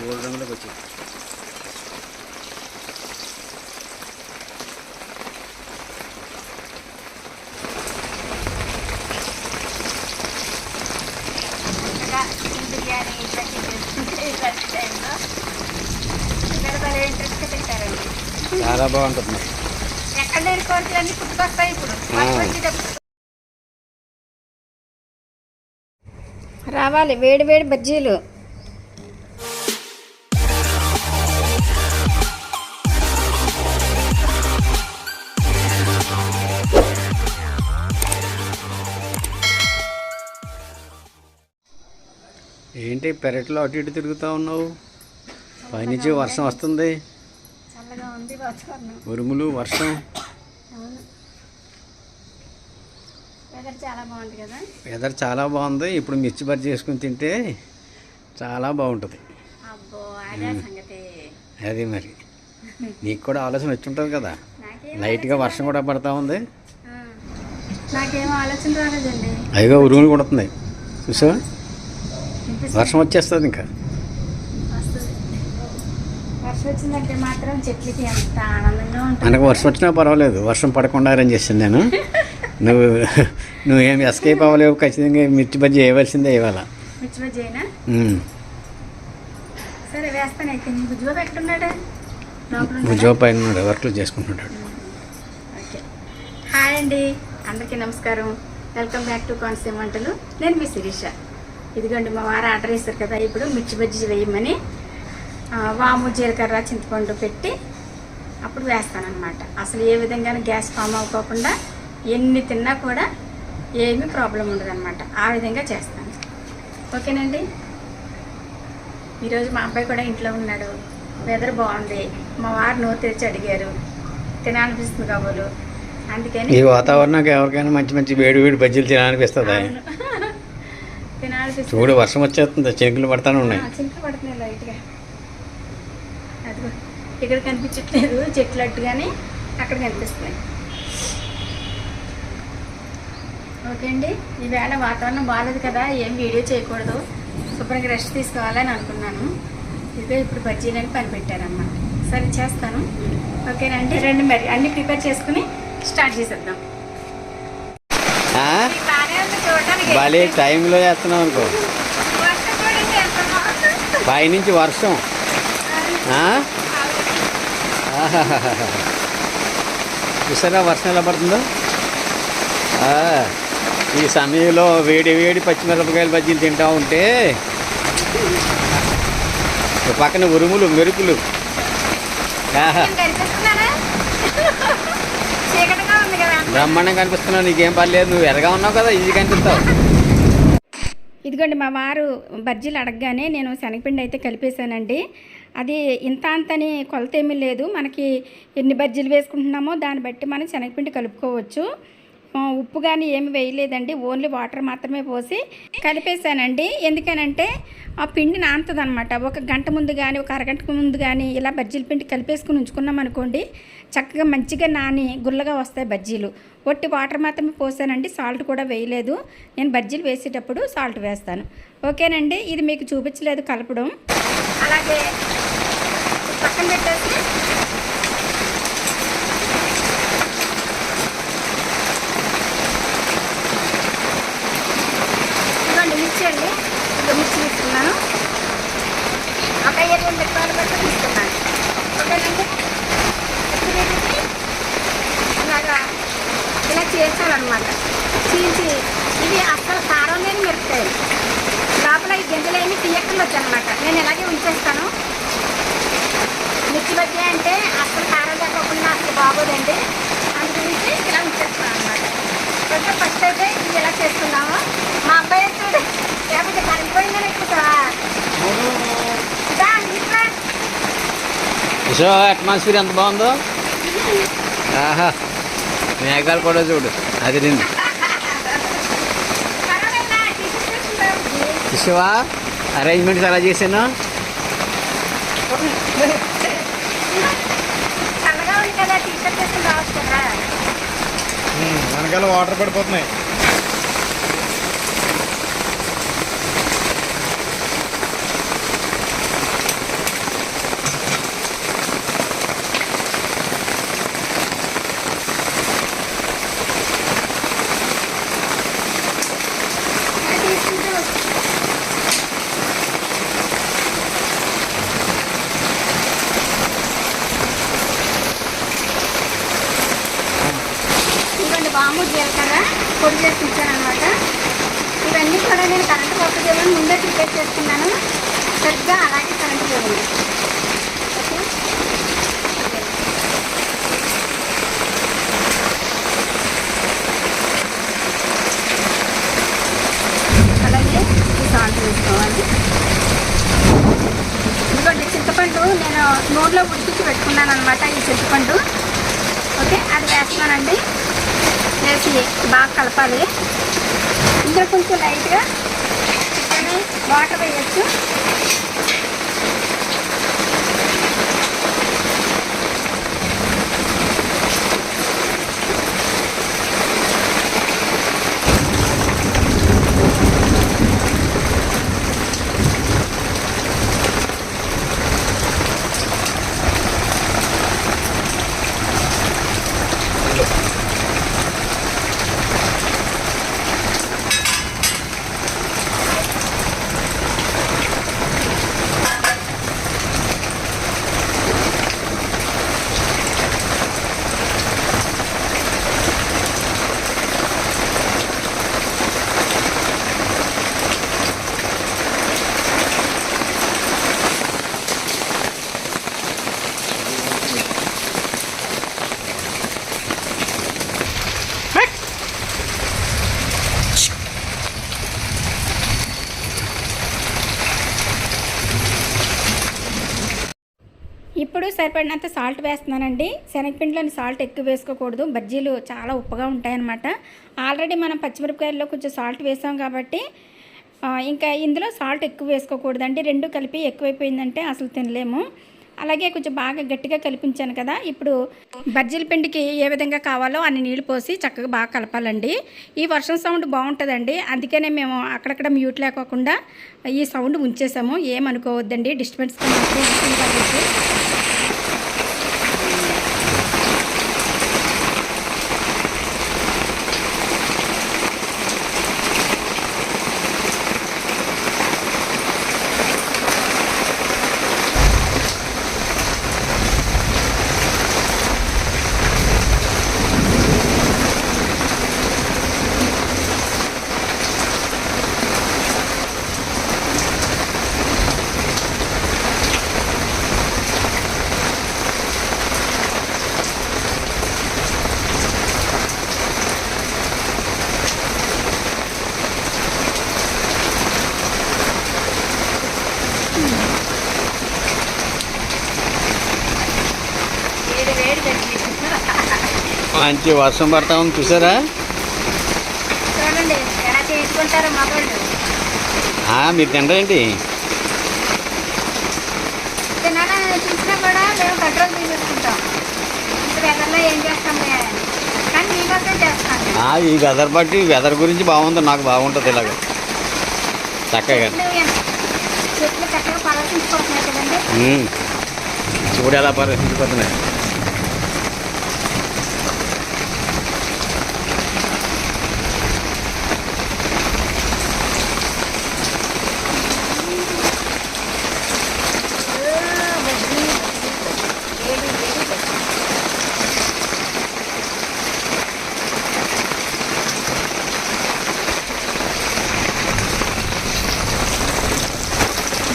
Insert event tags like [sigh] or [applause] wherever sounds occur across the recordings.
Gold రంగులోకి వచ్చి చక్కగా చికెన్ బిర్యానీ ఇట్లాంటివి చేసుకుంటే ఇలాంటి టైంలో ఇక్కడ భలే ఇంట్రెస్ట్గా తింటారండి చాలా బాగుంటుంది. ఎక్కడ కోరికలన్నీ పుట్టుకొస్తాయి ఇప్పుడు. రావాలి వేడి వేడి బజ్జీలు. ఏంటి పెరట్లో అటు ఇటు తిరుగుతూ ఉన్నావు? పైనుంచి వర్షం వస్తుంది. ఉరుములు వర్షం. వెదర్ చాలా బాగుంది ఇప్పుడు మిర్చి బజ్జీ చేసుకుని తింటే చాలా బాగుంటుంది. అదే మరి. నీకు కూడా ఆలోచన వచ్చి ఉంటుంది కదా లైట్గా వర్షం కూడా పడతా ఉంది. అదిగా ఉరుములు కొడుతున్నాయి. చూసావా. వర్షం వచ్చేస్తుంది ఇంకా. మనకు వర్షం వచ్చినా పర్వాలేదు. వర్షం పడకుండా అరేంజ్ చేస్తాను నేను. నువ్వు నువ్వు ఏం ఎస్కేప్ అవ్వలేవు. ఖచ్చితంగా మిర్చి బజ్జీ వేయవలసిందే ఇవాళ? ఉద్యోగ పైన ఉన్నాడు. వర్క్లు చేసుకుంటున్నాడు ఓకే. హాయ్ అండి. అందరికీ నమస్కారం. వెల్కమ్ బ్యాక్ టు కోనసీమ వంటలు. నేను మీ శిరీష. ఇదిగోండి మా వారు ఆర్డర్ చేశారు కదా ఇప్పుడు మిర్చి బజ్జీ వేయమని వాము జీలకర్ర చింతపండు పెట్టి అప్పుడు వేస్తానన్నమాట. అసలు ఏ విధంగా గ్యాస్ ఫామ్ అవ్వకోకుండా ఎన్ని తిన్నా కూడా ఏమీ ప్రాబ్లం ఉండదు ఆ విధంగా చేస్తాను. ఓకేనండి? ఈరోజు మా అబ్బాయి కూడా ఇంట్లో ఉన్నాడు. వెదర్ బాగుంది. మా వారు నోరు తెరిచి అడిగారు. తినాలనిపిస్తుంది కాబోలు. అందుకని ఈ వాతావరణానికి ఎవరికైనా మంచి మంచి వేడి వేడి బజ్జీలు తినాలనిపిస్తుంది? చూడు వర్షం వచ్చేస్తుంది. చెంకులు పడతానే ఉన్నాయి. చినుకులు పడుతున్నాయి లైట్గా. అదిగో ఇక్కడ కనిపించట్లేదు. చెట్లు అట్టుగానే అక్కడ కనిపిస్తున్నాయి. ఓకే అండి ఈవేళ వాతావరణం బాగాలేదు కదా ఏం వీడియో చేయకూడదు. శుభ్రంగా రెస్ట్ తీసుకోవాలని అనుకున్నాను. ఇదిగో ఇప్పుడు బజ్జీలని పని పెట్టారన్నమాట సరే చేస్తాను. ఓకేనండి రండి మరి అన్ని ప్రిపేర్ చేసుకుని స్టార్ట్ చేసేద్దాం ఆ? ఇది బాగానే ఉంది చూడడానికి. భలే టైంలో చేస్తున్నాం అనుకో. పైనుంచి వర్షం. చూసారా వర్షం ఎలా పడుతుందో? ఈ సమయంలో వేడి వేడి పచ్చిమిరపకాయలు బజ్జీలు తింటా ఉంటే పక్కన ఉరుములు మెరుపులు. ఆహా నేను కనిపిస్తున్నానా? చీకటిగా ఉంది కదా బ్రహ్మాండం కనిపిస్తున్నావు నీకేం పర్లేదు నువ్వు ఎరగా ఉన్నావు కదా ఇది కనిపిస్తావు. ఇదిగోండి మా వారు బజ్జీలు అడగగానే నేను శనగపిండి అయితే కలిపేశానండి. అది ఇంత అంతని కొలత ఏమీ లేదు. మనకి ఎన్ని బజ్జీలు వేసుకుంటున్నామో దాన్ని బట్టి మనం శనగపిండి కలుపుకోవచ్చు. ఉప్పు కానీ ఏమి వేయలేదండి. ఓన్లీ వాటర్ మాత్రమే పోసి కలిపేశానండి. ఎందుకనంటే ఆ పిండి నానుతుంది అనమాట ఒక గంట ముందు కానీ ఒక అరగంట ముందు కానీ ఇలా బజ్జీల పిండి కలిపేసుకుని ఉంచుకున్నాం అనుకోండి చక్కగా మంచిగా నాని గుల్లగా వస్తాయి బజ్జీలు. ఒట్టి వాటర్ మాత్రమే పోసానండి. సాల్ట్ కూడా వేయలేదు. నేను బజ్జీలు వేసేటప్పుడు సాల్ట్ వేస్తాను. ఓకేనండి. ఇది మీకు చూపించలేదు కలపడం. అలాగే పక్కన పెట్టేసి ఇదిగోండి మిర్చి అండి ఇదిగో మిర్చి తీసుకున్నాను ఒక ఇరవై మిరపకాయలు బట్టి తీసుకున్నాను. ఓకేనండి? ఇలాగా ఇలా చేర్చాలన్నమాట. చీల్చి ఇవి అస్సలు కారం లేని మిరపకాయలు. లోపల ఈ గింజలేమి తీయకుండా వచ్చానమాట. నేను ఇలాగే ఉంచేస్తాను. మిర్చి బజ్జీ అంటే అస్సలు కారం లేకోకుండా అసలు బాగోదండి. అందుకే ఇలా ఉంచేస్తాను అనమాట కొంచెం ఫస్ట్ అయితే ఇది ఇలా చేస్తున్నాము మా అబ్బాయి చూడు. లేకపోతే కరెంట్ పోయిందని ఎక్కుతావా ఇట్లా. సో అట్మాస్ఫియర్ ఎంత బాగుందో? ఆహా మేఘాలు కూడా చూడు అది తీసేసుకుంటాం శివా అరేంజ్మెంట్స్ ఎలా చేశాను? కదా వెనకాల వాటర్ పడిపోతున్నాయి. పొడి చేసి ఇచ్చాను ఇవన్నీ కూడా నేను కరెంట్ పోతుందేమో చేయమని ముందే ప్రిపేర్ చేసుకున్నాను. సరిగ్గా అలాగే కరెంట్ చేయండి అలాగే ఈ సాల్ట్ వేసుకోవాలి. ఇదిగోండి చింతపండు నేను నోట్లో ఉడికించి పెట్టుకున్నాను అనమాట ఈ చింతపండు. ఓకే అది వేస్తున్నానండి. వేసి బాగా కలపాలి. ఇందులో కొంచెం లైట్గా వాటర్ వేయచ్చు ఇప్పుడు సరిపడినంత సాల్ట్ వేస్తున్నానండి. శనగపిండిలోని సాల్ట్ ఎక్కువ వేసుకోకూడదు. బజ్జీలు చాలా ఉప్పగా ఉంటాయన్నమాట. ఆల్రెడీ మనం పచ్చిమిరపకాయల్లో కొంచెం సాల్ట్ వేసాం కాబట్టి ఇంకా ఇందులో సాల్ట్ ఎక్కువ వేసుకోకూడదండి. రెండు కలిపి ఎక్కువైపోయిందంటే అసలు తినలేము. అలాగే కొంచెం బాగా గట్టిగా కలిపించాను కదా. ఇప్పుడు బజ్జీల పిండికి ఏ విధంగా కావాలో అన్ని నీళ్ళు పోసి చక్కగా బాగా కలపాలండి. ఈ వర్షం సౌండ్ బాగుంటుందండి. అందుకనే మేము అక్కడక్కడ మ్యూట్ లేకోకుండా ఈ సౌండ్ ఉంచేసాము. ఏమనుకోవద్దండి. డిస్టర్బెన్స్ కాబట్టి వేడి వేడి బజ్జీ మంచి వర్షం పడతా ఉంది చూసారా? మీరు తినరేంటి? ఈ వెదర్ బట్టి వెదర్ గురించి బాగుంది నాకు బాగుంటుంది ఇలాగ. చక్కగా. చూడు ఎలా పరిస్థితిపోతున్నాయి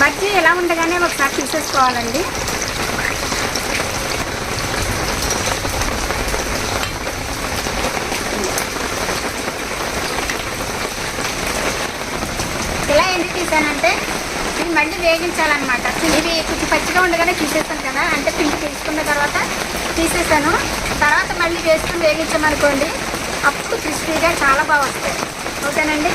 బజ్జీ ఎలా ఉండగానే ఒకసారి తీసేసుకోవాలండి. ఇలా ఎందుకు తీసానంటే ఇది మళ్ళీ వేగించాలన్నమాట. ఇవి కొంచెం పచ్చిగా ఉండగానే తీసేస్తాను కదా అంటే పిండి తీసుకున్న తర్వాత తీసేసాను. తర్వాత మళ్ళీ వేసుకుని వేగించామనుకోండి అప్పుడు క్రిస్పీగా చాలా బాగా వస్తాయి. ఓకేనండి?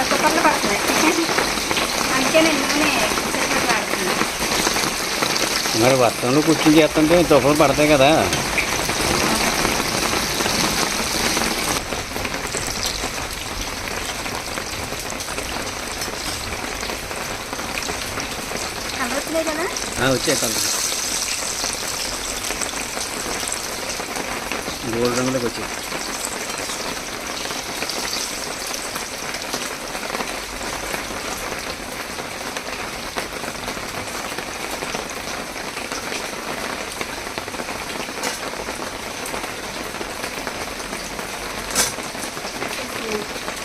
పడుతున్నాయి ఇందులో కుక్కర్లు పడుతున్నాయి అందుకే నేను నూనె మరి వర్షంలో కూర్చుని చేస్తుంటే తుఫలు పడతాయి కదా. వచ్చాయి కలర్ గోల్డ్ రంగులోకి వచ్చాయి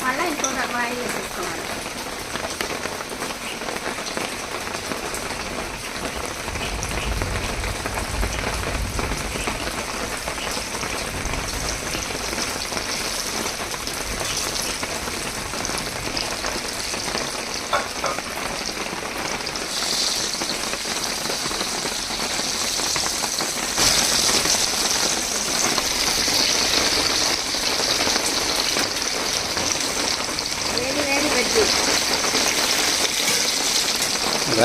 మళ్ళీ ఇంకో రకమాయి వేసేసుకోవాలి వేడి వేడి బజ్జీ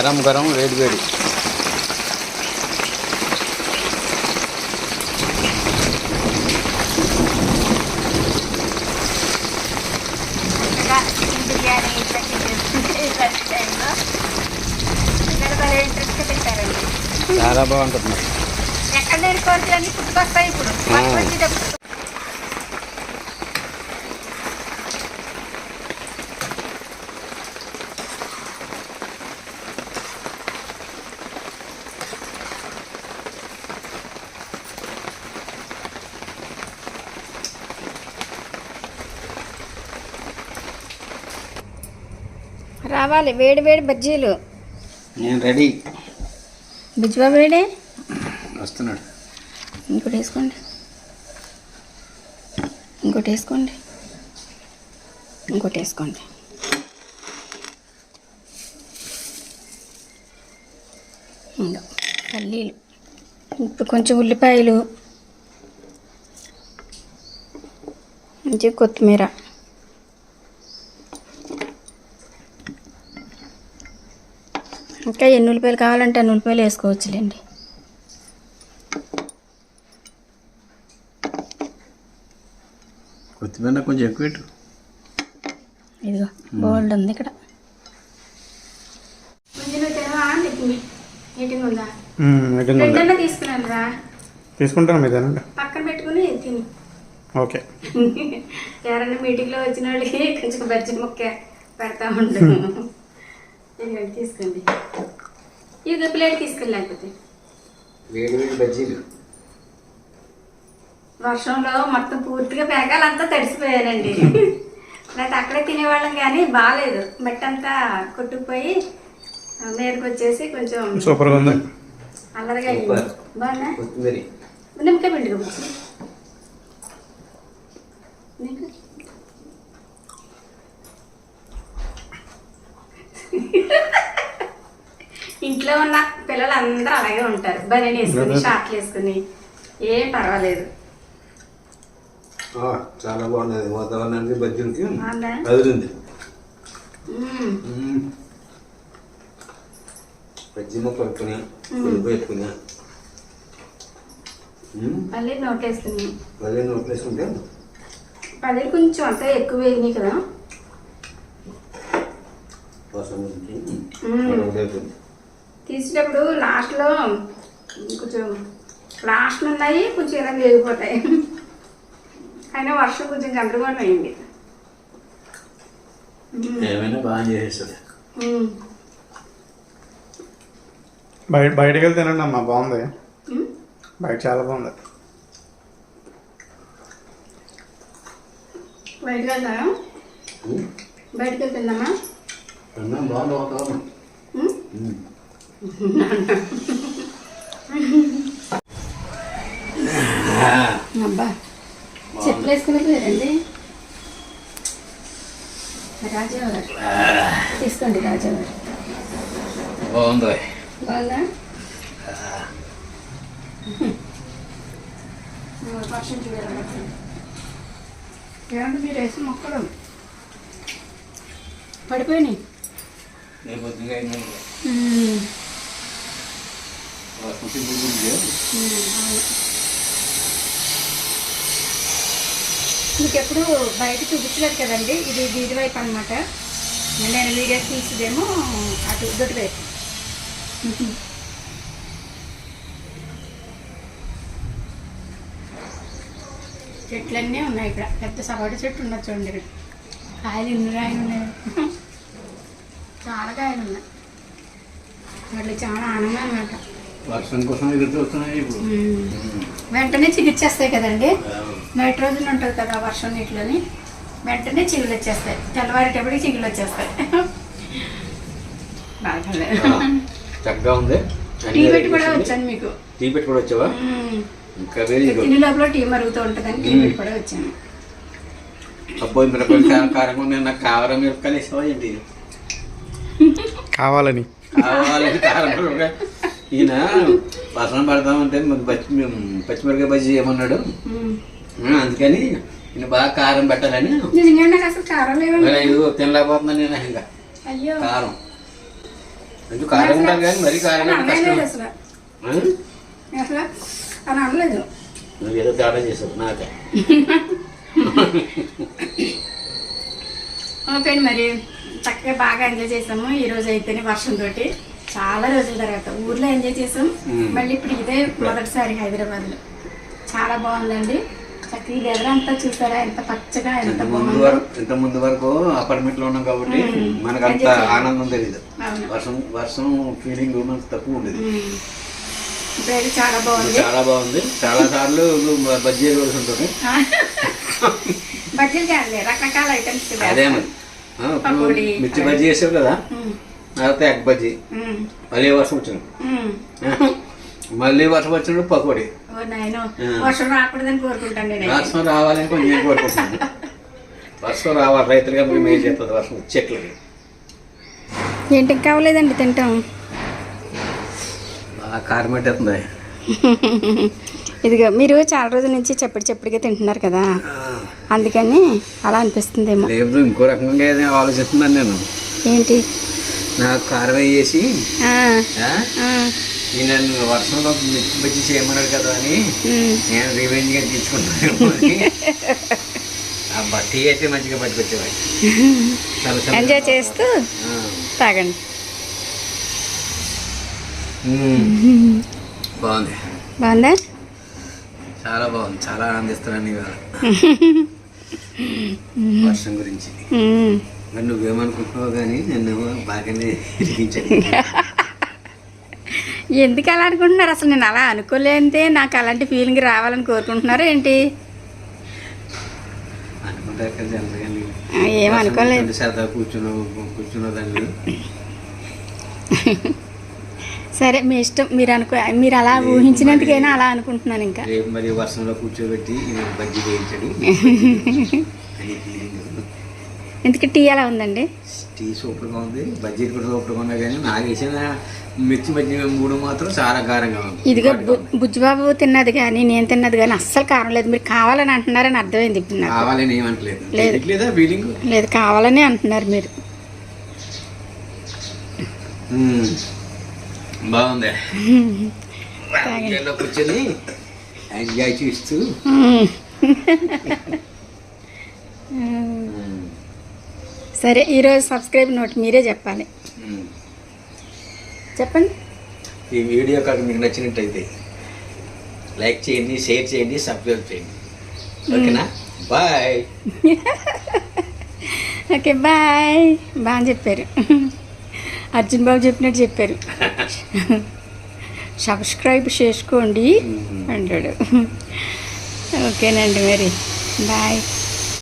గరం గరం వేడి వేడి. చక్కగా చికెన్ బిర్యానీ ఇట్లా చేసుకుంటే లంచ్ టైంలో పిల్లలు భలే ఇంట్రెస్ట్ పెట్టారండి చాలా బాగుంటుంది మరి ఎక్కడ లేని కోరికలన్నీ పుట్టుకొస్తాయి ఇప్పుడు మనకు ఆ. వచ్చేటప్పుడు రావాలి వేడి వేడి బజ్జీలు. నేను రెడీ. బుజ్జిబా వేడే? వస్తున్నాడు. ఇంకోటి వేసుకోండి. ఇంకోటి వేసుకోండి. ఇంకోటి వేసుకోండి. పల్లీలు. ఇప్పుడు కొంచెం ఉల్లిపాయలు. కొంచెం కొత్తిమీర. ఇంకా ఎన్ని ఉల్లిపాయలు కావాలంటే అన్ని ఉల్లిపాయలు వేసుకోవచ్చులేండి. కొత్తిమీర కొంచెం ఎక్కువ పెట్టు. ఇదిగో బోల్డ్ ఉంది ఇక్కడ. మీటింగ్ తీసుకుంటాను మీ దానండి పక్కన పెట్టుకుని తిని. ఓకే. [laughs] ఎవరన్నా మీటింగ్లో వచ్చిన వాళ్ళకి కొంచెం బజ్జి ముక్క పెడతా ఉండు. [laughs] ఇదిగోండి, తీసుకోండి. ఇది ప్లేట్ తీసుకెళ్ళి లేకపోతే. వేడి వేడి బజ్జీలు. వర్షంలో మొత్తం పూర్తిగా పేగాలంతా తడిసిపోయారండి లేకపోతే అక్కడే తినేవాళ్ళం కానీ బాగాలేదు మెట్టంతా కొట్టుకుపోయి వచ్చేసి కొంచెం సూపర్గా ఉంది. అల్లరిగా అయింది. సూపర్. బాగున్నా నిమ్మకాయ పిండి నీకు ఇంట్లో ఉన్న పిల్లలు అందరూ అలాగే ఉంటారు. బనీని వేసుకుని షార్ట్లు వేసుకుని. ఏం పర్వాలేదు. చాలా బాగున్నది వాతావరణానికి బజ్జీలకి బాగుందా కదిలింది. బజ్జీ ముక్క పెట్టుకుని పెట్టుకుని. పల్లీలు నోట్లు వేసుకుని మళ్ళీ నోట్లు వేసుకుంటే పల్లీలు కొంచెం అంతా ఎక్కువ వేగినాయి కదా. కోసం. మ్మ్. ఉడకబెట్టింది. తీసేటప్పుడు లాస్ట్లో కొంచెం లాస్ట్ ఉన్నాయి కొంచెం ఇలా వేగిపోతాయి అయినా వర్షం కొంచెం గందరగోళం అయింది ఏమైనా బాగా చేసేస్తుంది. బయట బయటకు వెళ్తే తినండి అమ్మా బాగుంది. బయట చాలా బాగుంది బయటకు వెళ్తారా బయటకు వెళ్తుందమ్మా అన్నా బాగుంది. అబ్బా చెప్పులు తీసుకోండి రాజావారు బాగుంది బాగా వర్షం చూడాలి ఏమంటే మీరు వేసి మొక్కలు పడిపోయినాయి మీకు ఎప్పుడు బయట చూపించలేదు కదండి ఇది వీధి వైపు అనమాట నేను వీడియో తీసేదేమో అటు దొడ్డు వైపు. చెట్లన్నీ ఉన్నాయి ఇక్కడ. పెద్ద సపోటా చెట్టు ఉన్నది చూడండి ఇక్కడ. కాయలు ఎన్ని కాయలు ఉన్నాయి? చాలా కాయలు ఉన్నాయి వాటిలో చాలా ఆనందం అనమాట వర్షం కోసం ఎదురు చూస్తున్నాయి ఇప్పుడు. వెంటనే చిగిచ్చేస్తాయి కదండి. నైట్రోజన్ ఉంటుంది కదా వర్షం నీటిలోని. వెంటనే చిగులు వచ్చేస్తాయి తెల్లవారేటప్పటికి చిగులు వచ్చేస్తాయి చక్కగా ఉంది. టీ పెట్టి కూడా వచ్చాను మీకు. టీ పెట్టి కూడా వచ్చావా. ఇంకా తిని లోపల టీ మరుగుతూ ఉంటుందని టీ పెట్టి కూడా వచ్చాను. అబ్బాయి మిరపకాయలు కారం కారంగా నాకు కారం మిరపకాయలు వేసావా ఏంటి? కావాలని. కావాలని ఈయన వర్షం పడతామంటే మాకు పచ్చి పచ్చిమిరపకాయ బజ్జీ ఏమన్నాడు మ్మ్. ఆ, అందుకని ఈయన బాగా కారం పెట్టాలని. తినలేకపోతున్నాను నేను ఇంకా. అయ్యో. కారం. కొంచెం కారం ఉండాలి కానీ మరీ కారం అని అంటే అనలేదు కష్టం. అసలు. ఆ? అసలు అని అనలేదు. నువ్వు ఏదో తేడా చేసావు నాకే. ఓకే అండి మరి. చక్కగా బాగా ఎంజాయ్ చేసాము. ఈ రోజు అయితేనే వర్షం తోటి. చాలా రోజుల తర్వాత ఊర్లో ఎంజాయ్ చేసాం. మళ్ళీ ఇప్పుడు ఇదే మొదటిసారి హైదరాబాద్లో. చాలా బాగుందండి. చక్కగా ఈ వెదర్ అంతా చూసారా? ఎంత పచ్చగా ఎంత ముందు వరకు ఇంత ముందు వరకు అపార్ట్మెంట్లో ఉన్నాం కాబట్టి. మనకు అంత. ఆనందం తెలియదు వర్షం వర్షం ఫీలింగ్ మనకు తక్కువ ఉండేది. ఇప్పుడైతే చాలా బాగుంది. చాలా బాగుంది. చాలా సార్లు బజ్జీ రోజు ఉంటుంది బజ్జీలు కాదులే రకరకాల ఐటమ్స్ అదే మరి. మిర్చి బజ్జీ చేసావు కదా? తర్వాత ఎగ్ బజ్జీ. మళ్ళీ వర్షం వచ్చింది. మళ్ళీ వర్షం వచ్చినప్పుడు పకోడీ. వర్షం రాకూడదని కోరుకుంటాను నేను వర్షం రావాలని కొంచెం నేను కోరుకుంటున్నాను. వర్షం రావాలి రైతులుగా మేము ఏం చేస్తుంది వర్షం చెట్లకి. ఏంటి కావలేదండి తింటాం. బాగా కారం పెట్టేస్తుంది. [laughs] ఇదిగో మీరు చాలా రోజుల నుంచి చప్పటి చప్పటిగా తింటున్నారు కదా. అందుకని అలా అనిపిస్తుందేమో. లేదు ఇంకో రకంగా ఏదో ఆలోచిస్తున్నాను నేను. ఏంటి? నాకు కారం వేసి నన్ను వర్షంలో మిర్చి చేయమన్నాడు కదా అని. నేను రివెంజ్గా తీసుకుంటాను అని. ఆ బట్టి అయితే మంచిగా పట్టుకొచ్చేవాడి. ఎంజాయ్ చేస్తూ. తాగండి. బాగుంది. బాగుందా? చాలా బాగుంది. చాలా ఆనందిస్తున్నాను ఇవాళ. [laughs] వర్షం గురించి. మరి నువ్వేమనుకుంటున్నావు కానీ నన్ను బాగానే ఇరికించాను [laughs] ఎందుకు అలా అనుకుంటున్నారు? అసలు నేను అలా అనుకోలేంటే నాకు అలాంటి ఫీలింగ్ రావాలని కోరుకుంటున్నారా ఏంటి? అనుకుంటారు కదా జనరల్గాని. ఆ, ఏం అనుకోలేదు. వర్షం సరదా కూర్చున్నావు కూర్చున్న దాన్ని [laughs] సరే మీ ఇష్టం. మీరు అనుకో మీరు అలా ఊహించినందుకైనా అలా అనుకుంటున్నాను ఇంకా. మరి వర్షంలో కూర్చోబెట్టి బజ్జీ వేయించడు ఎందుకు [laughs] టీ అలా ఉందండి? టీ సూపర్గా ఉంది. బజ్జీలు కూడా సూపర్గా ఉన్నాయి కానీ నాకు వేసిన మిర్చి బజ్జీ మూడు మాత్రం చాలా కారంగా ఉంది. ఇదిగో. బుజ్జిబాబు తిన్నది కానీ నేను తిన్నది కానీ అస్సలు కారం లేదు. మీరు కావాలని అంటున్నారని అర్థమైంది ఇప్పుడు కావాలని ఏమంటలేదు లేదు. లేదా ఫీలింగ్ లేదు కావాలని అంటున్నారు మీరు. బాగుంది. కూర్చొని ఎంజాయ్ చేస్తూ. సరే ఈరోజు సబ్స్క్రైబ్ నోట్ మీరే చెప్పాలి. చెప్పండి. ఈ వీడియో కనుక మీకు నచ్చినట్టయితే లైక్ చేయండి షేర్ చేయండి సబ్స్క్రైబ్ చేయండి. ఓకేనా? బాయ్. [laughs] Okay bye. బాగా చెప్పారు. అర్జున్ బాబు చెప్పినట్టు చెప్పారు. సబ్స్క్రైబ్ చేసుకోండి అంటాడు. ఓకేనండి మరి. బాయ్